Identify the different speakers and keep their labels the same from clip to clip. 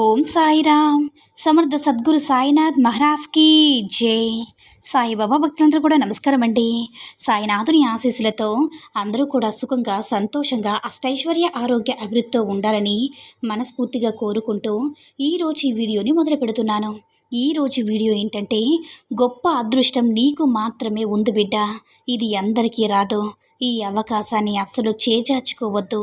Speaker 1: Om Sairam. Samarth Sadguru Sainath మహారాజ్కి జై. సాయిబాబా భక్తులందరూ కూడా నమస్కారం అండి. సాయినాథుని ఆశీస్సులతో అందరూ కూడా సుఖంగా సంతోషంగా అష్టైశ్వర్య ఆరోగ్య అభివృద్ధితో ఉండాలని మనస్ఫూర్తిగా కోరుకుంటూ ఈరోజు ఈ వీడియోని మొదలు పెడుతున్నాను. ఈరోజు వీడియో ఏంటంటే గొప్ప అదృష్టం నీకు మాత్రమే ఉంది బిడ్డ. ఇది అందరికీ రాదు. ఈ అవకాశాన్ని అస్సలు చేజార్చుకోవద్దు.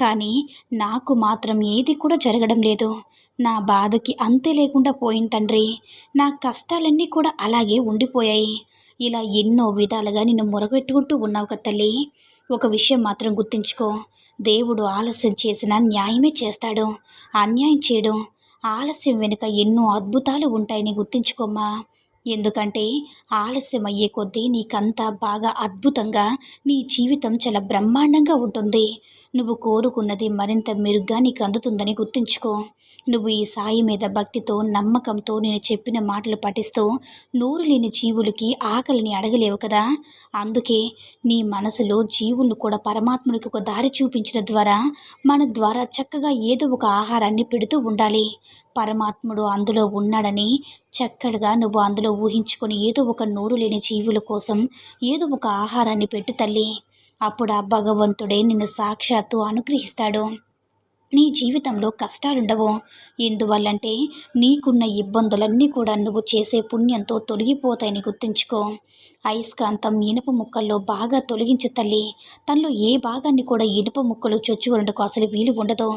Speaker 1: కానీ నాకు మాత్రం ఏది కూడా జరగడం లేదు. నా బాధకి అంతే లేకుండా పోయింది తండ్రి. నా కష్టాలన్నీ కూడా అలాగే ఉండిపోయాయి. ఇలా ఎన్నో విధాలుగా నిన్ను మొరగెట్టుకుంటూ ఉన్నావు కదా తల్లి. ఒక విషయం మాత్రం గుర్తుంచుకో. దేవుడు ఆలస్యం చేసిన న్యాయమే చేస్తాడు. అన్యాయం చేయడం ఆలస్యం వెనుక ఎన్నో అద్భుతాలు ఉంటాయని గుర్తుంచుకోమ్మా. ఎందుకంటే ఆలస్యం అయ్యే కొద్దీ నీకంతా బాగా అద్భుతంగా నీ జీవితం చాలా బ్రహ్మాండంగా ఉంటుంది. నువ్వు కోరుకున్నది మరింత మెరుగ్గా నీకు అందుతుందని గుర్తుంచుకో. నువ్వు ఈ సాయి మీద భక్తితో నమ్మకంతో నేను చెప్పిన మాటలు పఠిస్తూ నోరు లేని జీవులకి ఆకలిని అడగలేవు కదా. అందుకే నీ మనసులో జీవులను కూడా పరమాత్మునికి ఒక దారి చూపించడం ద్వారా మన ద్వారా చక్కగా ఏదో ఒక ఆహారాన్ని పెడుతూ ఉండాలి. పరమాత్ముడు అందులో ఉన్నాడని చక్కగా నువ్వు అందులో ఊహించుకొని ఏదో ఒక నోరు లేని జీవుల కోసం ఏదో ఒక ఆహారాన్ని పెట్టు తల్లి. అప్పుడు ఆ భగవంతుడే నిన్ను సాక్షాత్తు అనుగ్రహిస్తాడు. నీ జీవితంలో కష్టాలుండవు? ఎందువల్లంటే నీకున్న ఇబ్బందులన్నీ కూడా నువ్వు చేసే పుణ్యంతో తొలగిపోతాయని గుర్తుంచుకో. అయస్కాంతం ఇనుప ముక్కల్లో బాగా తొలగించు తల్లి. తనలో ఏ భాగాన్ని కూడా ఇనుప ముక్కలు చొచ్చుకునేందుకు అసలు వీలు ఉండదు.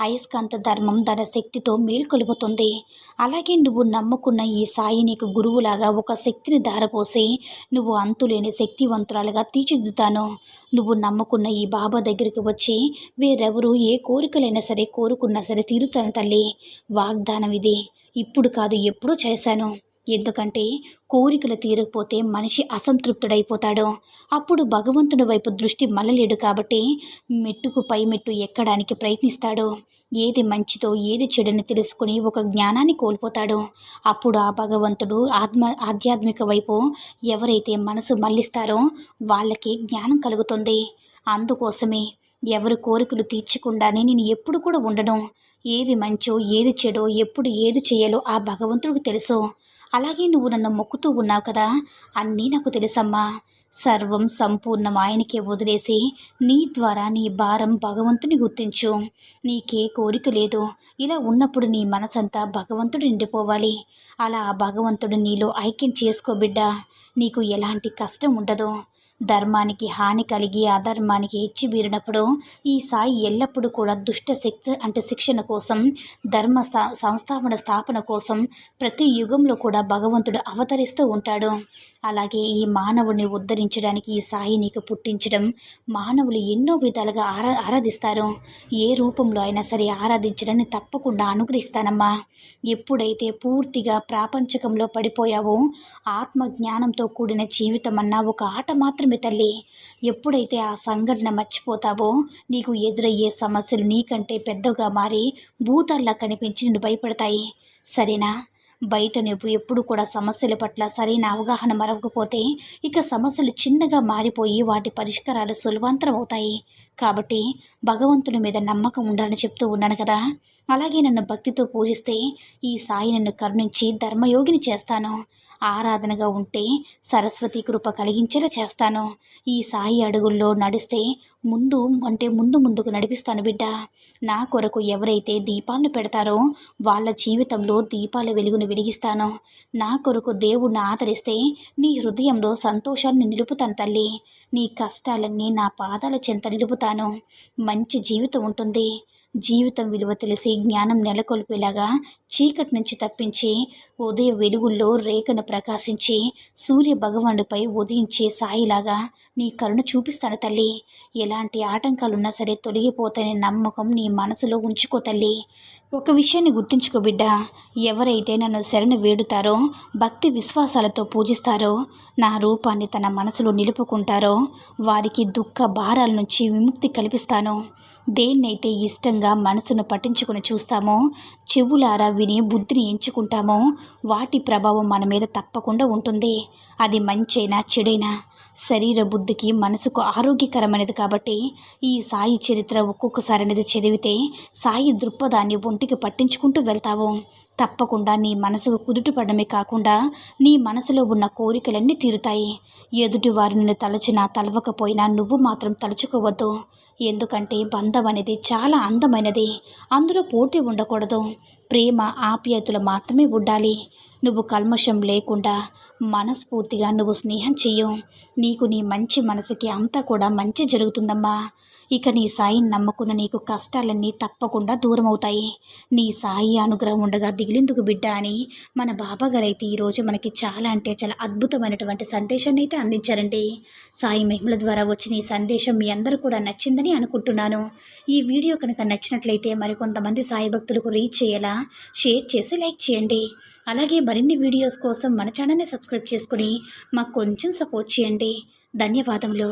Speaker 1: అయస్కాంత ధర్మం తన శక్తితో మేల్కొలుపుతుంది. అలాగే నువ్వు నమ్ముకున్న ఈ సాయి నీకు గురువులాగా ఒక శక్తిని ధారపోసి నువ్వు అంతులేని శక్తివంతురాలుగా తీర్చిదిద్దుతాను. నువ్వు నమ్ముకున్న ఈ బాబా దగ్గరికి వచ్చి వేరెవరు ఏ కోరికలైన సరే కోరుకున్నా సరే తీరుతాను తల్లి. వాగ్దానం ఇది. ఇప్పుడు కాదు ఎప్పుడూ చేశాను. ఎందుకంటే కోరికలు తీరకపోతే మనిషి అసంతృప్తుడైపోతాడు. అప్పుడు భగవంతుడి వైపు దృష్టి మళ్ళలేడు కాబట్టి మెట్టుకు పై మెట్టు ఎక్కడానికి ప్రయత్నిస్తాడు. ఏది మంచితో ఏది చెడుని తెలుసుకుని ఒక జ్ఞానాన్ని కోల్పోతాడు. అప్పుడు ఆ భగవంతుడు ఆత్మ ఆధ్యాత్మిక వైపు ఎవరైతే మనసు మళ్ళిస్తారో వాళ్ళకి జ్ఞానం కలుగుతుంది. అందుకోసమే ఎవరు కోరికలు తీర్చకుండానే నేను ఎప్పుడు కూడా ఉండడం ఏది మంచో ఏది చెడో ఎప్పుడు ఏది చేయాలో ఆ భగవంతుడికి తెలుసు. అలాగే నువ్వు నన్ను మొక్కుతూ ఉన్నావు కదా అన్నీ నాకు తెలుసమ్మా. సర్వం సంపూర్ణం ఆయనకే వదిలేసి నీ ద్వారా నీ భారం భగవంతుని గుర్తించు. నీకే కోరిక లేదు. ఇలా ఉన్నప్పుడు నీ మనసంతా భగవంతుడు నిండిపోవాలి అలా ఆ భగవంతుడు నీలో ఐక్యం చేసుకో బిడ్డ. నీకు ఎలాంటి కష్టం ఉండదు. ధర్మానికి హాని కలిగి అధర్మానికి హెచ్చిబీరినప్పుడు ఈ సాయి ఎల్లప్పుడూ కూడా దుష్ట శక్తి అంటే శిక్షణ కోసం ధర్మ సంస్థాపన స్థాపన కోసం ప్రతి యుగంలో కూడా భగవంతుడు అవతరిస్తూ ఉంటాడు. అలాగే ఈ మానవుడిని ఉద్ధరించడానికి ఈ సాయి నీకు పుట్టించడం మానవులు ఎన్నో విధాలుగా ఆరా ఆరాధిస్తారు. ఏ రూపంలో అయినా సరే ఆరాధించడాన్ని తప్పకుండా అనుగ్రహిస్తానమ్మా. ఎప్పుడైతే పూర్తిగా ప్రాపంచకంలో పడిపోయావో ఆత్మజ్ఞానంతో కూడిన జీవితం అన్న ఒక ఆట మాత్రం మాత్రమే తల్లి. ఎప్పుడైతే ఆ సంఘటన మర్చిపోతావో నీకు ఎదురయ్యే సమస్యలు నీకంటే పెద్దగా మారి భూతాల్లా కనిపించి నిన్ను భయపడతాయి. సరేనా? బయట నువ్వు ఎప్పుడు కూడా సమస్యల పట్ల సరైన అవగాహన మరవకపోతే ఇక సమస్యలు చిన్నగా మారిపోయి వాటి పరిష్కారాలు సులభంతరం అవుతాయి. కాబట్టి భగవంతుని మీద నమ్మకం ఉండాలని చెప్తూ ఉన్నాను కదా. అలాగే నన్ను భక్తితో పూజిస్తే ఈ సాయి నన్ను కరుణించి ధర్మయోగిని చేస్తాను. ఆరాధనగా ఉంటే సరస్వతి కృప కలిగించేలా చేస్తాను. ఈ సాయి అడుగుల్లో నడిస్తే ముందు అంటే ముందు ముందుకు నడిపిస్తాను బిడ్డ. నా కొరకు ఎవరైతే దీపాలను పెడతారో వాళ్ళ జీవితంలో దీపాల వెలుగును వెలిగిస్తాను. నా కొరకు దేవుణ్ణి ఆదరిస్తే నీ హృదయంలో సంతోషాన్ని నిలుపుతాను తల్లి. నీ కష్టాలన్నీ నా పాదాల చెంత నిలుపుతాను. మంచి జీవితం ఉంటుంది. జీవితం విలువ తెలిసి జ్ఞానం నెలకొల్పేలాగా చీకటి నుంచి తప్పించి ఉదయ వెలుగుల్లో రేఖను ప్రకాశించి సూర్య భగవానుడిపై ఉదయించే సాయిలాగా నీ కరుణ చూపిస్తాను తల్లి. ఎలాంటి ఆటంకాలున్నా సరే తొలగిపోతాయనే నమ్మకం నీ మనసులో ఉంచుకో తల్లి. ఒక విషయాన్ని గుర్తుంచుకో బిడ్డ. ఎవరైతే నన్ను శరణు వేడుతారో భక్తి విశ్వాసాలతో పూజిస్తారో నా రూపాన్ని తన మనసులో నిలుపుకుంటారో వారికి దుఃఖ భారాల నుంచి విముక్తి కల్పిస్తాను. దేన్నైతే ఇష్టంగా మనసును పట్టించుకుని చూస్తామో చెవులారా విని బుద్ధిని ఎంచుకుంటామో వాటి ప్రభావం మన మీద తప్పకుండా ఉంటుంది. అది మంచైనా చెడైనా. శరీర బుద్ధికి మనసుకు ఆరోగ్యకరమైనది కాబట్టి ఈ సాయి చరిత్ర ఒక్కొక్కసారి అనేది చదివితే సాయి దృక్పథాన్ని ఒంటికి పట్టించుకుంటూ వెళ్తావు. తప్పకుండా నీ మనసుకు కుదుటపడమే కాకుండా నీ మనసులో ఉన్న కోరికలన్నీ తీరుతాయి. ఎదుటివారు నిన్ను తలచినా తలవకపోయినా నువ్వు మాత్రం తలుచుకోవద్దు. ఎందుకంటే బంధం అనేది చాలా అందమైనది. అందులో పోటీ ఉండకూడదు. ప్రేమ ఆప్యాయతలు మాత్రమే ఉండాలి. నువ్వు కల్మషం లేకుండా మనస్ఫూర్తిగా నువ్వు స్నేహం చెయ్యు. నీకు నీ మంచి మనసుకి అంతా కూడా మంచి జరుగుతుందమ్మా. ఇక నీ సాయిని నమ్ముకున్న నీకు కష్టాలన్నీ తప్పకుండా దూరం అవుతాయి నీ సాయి అనుగ్రహం ఉండగా దిగిలిందుకు బిడ్డ అని మన బాబాగారు అయితే ఈరోజు మనకి చాలా అంటే చాలా అద్భుతమైనటువంటి సందేశాన్ని అయితే అందించారండి. సాయి మహిమల ద్వారా వచ్చిన ఈ సందేశం మీ అందరూ కూడా నచ్చిందని అనుకుంటున్నాను. ఈ వీడియో కనుక నచ్చినట్లయితే మరికొంతమంది సాయి భక్తులకు రీచ్ చేయాలా షేర్ చేసి లైక్ చేయండి. అలాగే మరిన్ని వీడియోస్ కోసం మన ఛానల్ని సబ్స్క్రైబ్ చేసుకుని మాకు కొంచెం సపోర్ట్ చేయండి. ధన్యవాదములు.